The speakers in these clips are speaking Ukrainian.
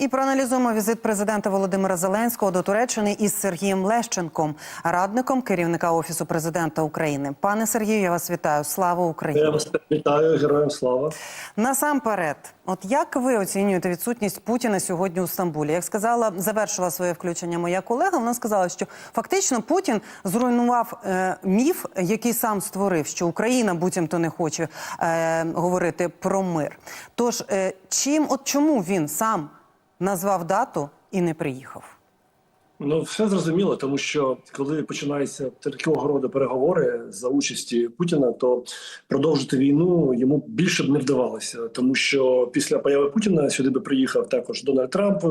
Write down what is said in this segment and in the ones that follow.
І проаналізуємо візит президента Володимира Зеленського до Туреччини із Сергієм Лещенком, радником керівника офісу президента України. Пане Сергію, я вас вітаю. Слава Україні! Я вас вітаю, героям слава. Насамперед, от як ви оцінюєте відсутність Путіна сьогодні у Стамбулі? Як сказала, завершила своє включення моя колега. Вона сказала, що фактично Путін зруйнував е, міф, який сам створив, що Україна буцімто не хоче е, говорити про мир. Тож е, чим, от чому він сам назвав дату і не приїхав? Ну, все зрозуміло, тому що коли починаються такого роду переговори за участі Путіна, то продовжити війну йому більше б не вдавалося, тому що після появи Путіна сюди би приїхав також Дональд Трамп е,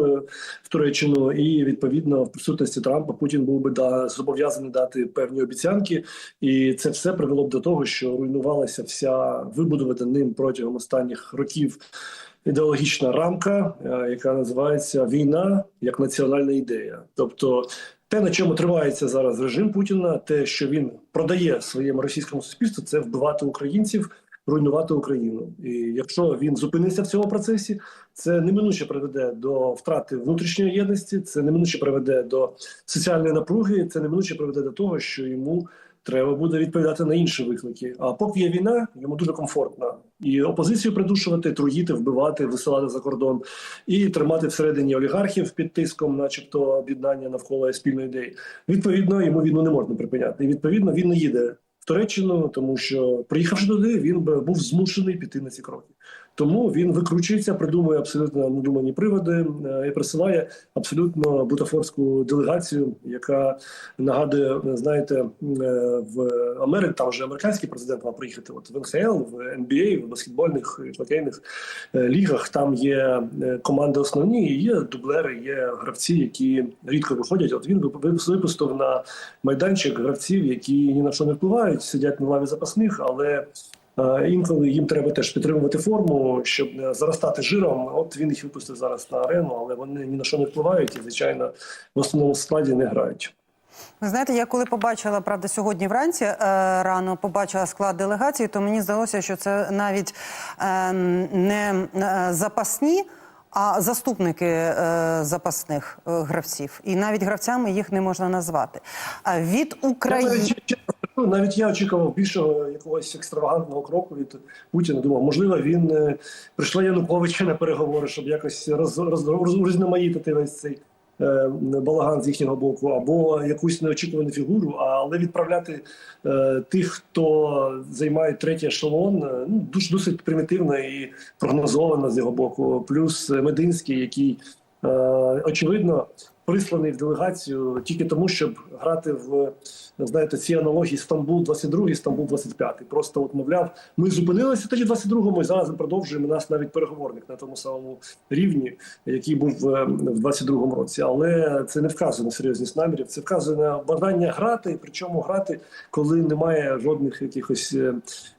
в Туреччину, і відповідно в присутності Трампа Путін був би да зобов'язаний дати певні обіцянки, і це все привело б до того, що руйнувалася вся вибудована ним протягом останніх років. Ідеологічна рамка, е, яка називається війна як національна ідея, тобто те, на чому тривається зараз режим Путіна, те, що він продає своєму російському суспільству, це вбивати українців, руйнувати Україну. І якщо він зупиниться в цьому процесі, це неминуче приведе до втрати внутрішньої єдності, це неминуче приведе до соціальної напруги, це неминуче приведе до того, що йому треба буде відповідати на інші виклики. А поки є війна, йому дуже комфортно і опозицію придушувати, труїти, вбивати, висилати за кордон і тримати всередині олігархів під тиском, начебто об'єднання навколо спільної ідеї. Відповідно, йому війну не можна припиняти. І відповідно він не їде Туреччину, тому що приїхавши туди, він би був змушений піти на ці кроки. Тому він викручується, придумує абсолютно надумані приводи е, і присилає абсолютно бутафорську делегацію, яка нагадує, знаєте, е, в Америці там вже американський президент мав приїхати. От в НХЛ, в NBA, в баскетбольних хокейних е, лігах там є команди основні, є дублери, є гравці, які рідко виходять. От він випустив на майданчик гравців, які ні на що не впливають, сидять на лаві запасних, але Інколи їм треба теж підтримувати форму, щоб не заростати жиром. От він їх випустив зараз на арену, але вони ні на що не впливають і, звичайно, в основному складі не грають. Ви знаєте, я коли побачила правда сьогодні вранці е, рано побачила склад делегації, то мені здалося, що це навіть е, не е, запасні. А заступники е, запасних е, гравців, і навіть гравцями їх не можна назвати. А від України Ну, навіть я очікував більшого якогось екстравагантного кроку від Путіна. Думав, можливо, він е, прийшла Януковича на переговори, щоб якось роз, роз, роз, розноманітити весь цей е, балаган з їхнього боку, або якусь неочікувану фігуру, але відправляти е, тих, хто займає третій ешелон, е, ну дуже досить примітивно і прогнозовано з його боку. Плюс Мединський, який е, очевидно присланий в делегацію тільки тому, щоб грати в знаєте, ці аналогії Стамбул 22 і Стамбул 25 Просто от мовляв, ми зупинилися тоді 22-му і зараз продовжуємо нас навіть переговорник на тому самому рівні, який був в 22-му році. Але це не вказує на серйозність намірів. Це вказує на бажання грати, причому грати, коли немає жодних якихось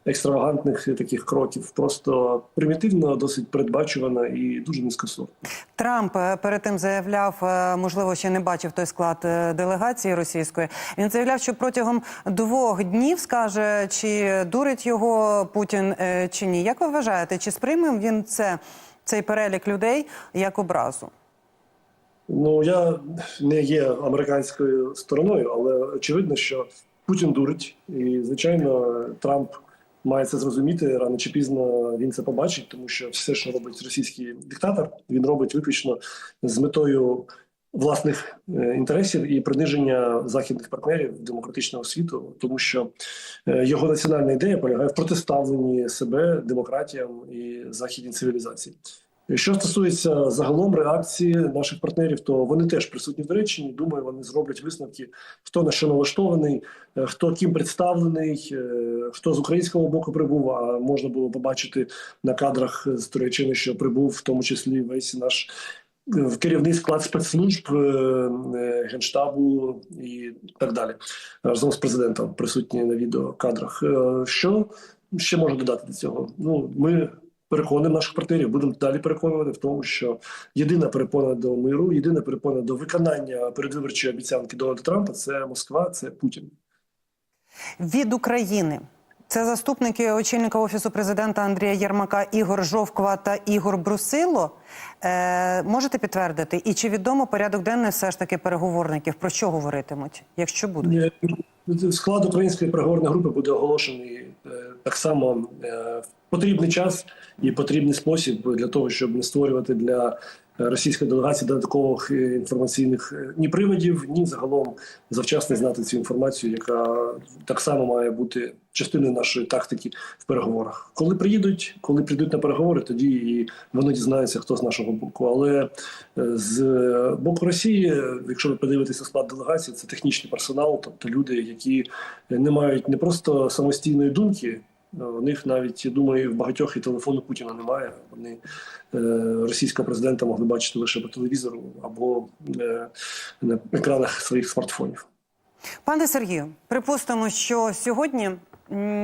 екстравагантних таких кроків. Просто примітивно, досить передбачувано і дуже низькосортно. Трамп перед тим заявляв, можливо, ще не бачив той склад делегації російської. Він заявляв, що протягом двох днів скаже, чи дурить його Путін чи ні. Як ви вважаєте, чи сприйме він це цей перелік людей як образу? Ну я не є американською стороною, але очевидно, що Путін дурить, і звичайно, Трамп має це зрозуміти рано чи пізно. Він це побачить, тому що все, що робить російський диктатор, він робить виключно з метою власних інтересів і приниження західних партнерів демократичного світу, тому що його національна ідея полягає в протиставленні себе демократіям і західній цивілізації. Що стосується загалом реакції наших партнерів, то вони теж присутні в Туреччині. Думаю, вони зроблять висновки, хто на що налаштований, хто ким представлений, хто з українського боку прибув. А можна було побачити на кадрах з Туреччини, що прибув в тому числі весь наш в керівний склад спецслужб генштабу і так далі, разом з президентом присутні на відеокадрах. Що ще можу додати до цього? Ну ми. Переконуємо наших партнерів, будемо далі переконувати в тому, що єдина перепона до миру, єдина перепона до виконання передвиборчої обіцянки Дональда Трампа це Москва, це Путін від України. Це заступники очільника офісу президента Андрія Єрмака Ігор Жовква та Ігор Брусило. Е, можете підтвердити? І чи відомо порядок денний все ж таки переговорників? Про що говоритимуть, якщо будуть? Е, Склад української переговорної групи буде оголошений е, так само е, в потрібний час і потрібний спосіб для того, щоб не створювати для російської делегації додаткових е, інформаційних е, ні приводів, ні загалом завчасно знати цю інформацію, яка так само має бути частиною нашої тактики в переговорах. Коли приїдуть, коли прийдуть на переговори, тоді і вони дізнаються, хто з нашого боку. Але е, з боку Росії, якщо ви подивитеся склад делегації, це технічний персонал, тобто люди, які не мають не просто самостійної думки. Е, У них навіть я думаю, в багатьох і телефону Путіна немає. Вони е, російського президента могли бачити лише по телевізору або е, на екранах своїх смартфонів. Пане Сергію, припустимо, що сьогодні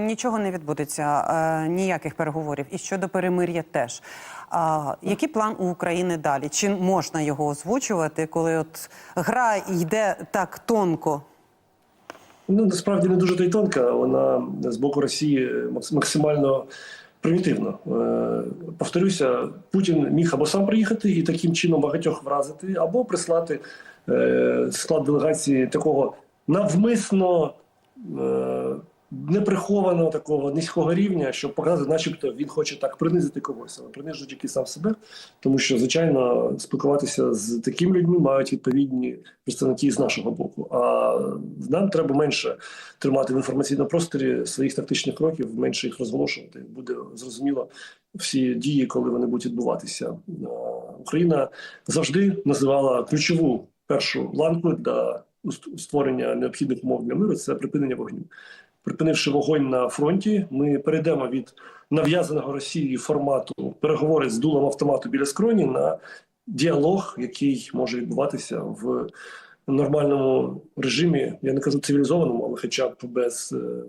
нічого не відбудеться, ніяких переговорів, і щодо перемир'я теж. А, який план у України далі? Чи можна його озвучувати, коли от гра йде так тонко? Ну насправді не дуже та й тонка. Вона з боку Росії максимально примітивна. Е, Повторюся, Путін міг або сам приїхати і таким чином багатьох вразити, або прислати е, склад делегації такого навмисно. Неприхованого такого низького рівня, щоб показати, начебто він хоче так принизити когось, але принижує тільки сам себе, тому що звичайно спілкуватися з такими людьми мають відповідні представники з нашого боку. А нам треба менше тримати в інформаційному просторі своїх тактичних кроків, менше їх розголошувати. Буде зрозуміло всі дії, коли вони будуть відбуватися. Україна завжди називала ключову першу ланку для створення необхідних умов для миру це припинення вогню. Припинивши вогонь на фронті, ми перейдемо від нав'язаного Росії формату переговори з дулом автомату біля скроні на діалог, який може відбуватися в нормальному режимі. Я не кажу цивілізованому, але хоча б без е,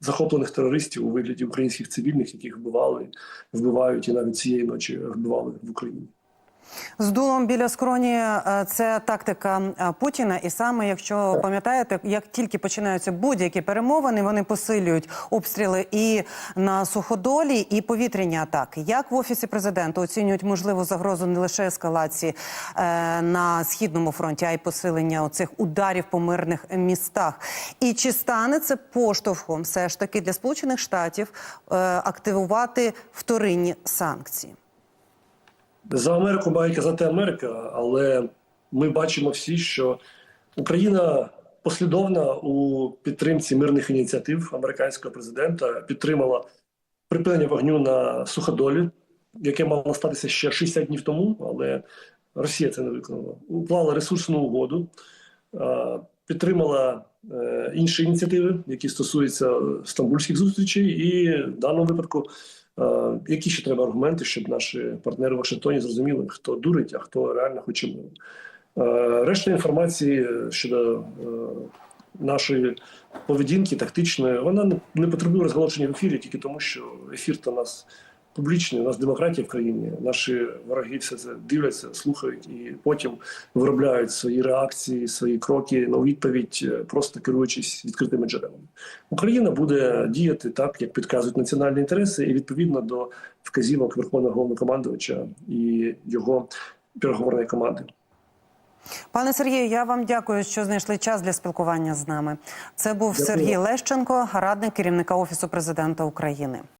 захоплених терористів у вигляді українських цивільних, яких вбивали, вбивають і навіть цієї ночі вбивали в Україні. З дулом біля скроні е, це тактика е, Путіна. І саме, якщо пам'ятаєте, як тільки починаються будь-які перемовини, вони посилюють обстріли і на суходолі, і повітряні атаки. Як в офісі президента оцінюють можливу загрозу не лише ескалації е, на східному фронті, а й посилення оцих ударів по мирних містах? І чи стане це поштовхом все ж таки для Сполучених Штатів активувати вторинні санкції? За Америку має казати Америка, але ми бачимо всі, що Україна послідовна у підтримці мирних ініціатив американського президента, підтримала припинення вогню на суходолі, яке мало статися ще 60 днів тому, але Росія це не виконала. Уклала ресурсну угоду, підтримала е, інші ініціативи, які стосуються стамбульських зустрічей, і в даному випадку. Е, Які ще треба аргументи, щоб наші партнери в Вашингтоні зрозуміли, хто дурить, а хто реально хоче миру? Е, Решта інформації щодо е, нашої поведінки тактичної, вона не, потребує розголошення в ефірі тільки тому, що ефір то нас публічний, у нас демократія в країні. Наші вороги все це дивляться, слухають і потім виробляють свої реакції, свої кроки на відповідь, е, просто керуючись відкритими джерелами. Україна буде діяти так, як підказують національні інтереси, і відповідно до вказівок Верховного Головнокомандувача і його переговорної команди. Пане Сергію, я вам дякую, що знайшли час для спілкування з нами. Це був Дякую. Сергій Лещенко, радник керівника офісу президента України.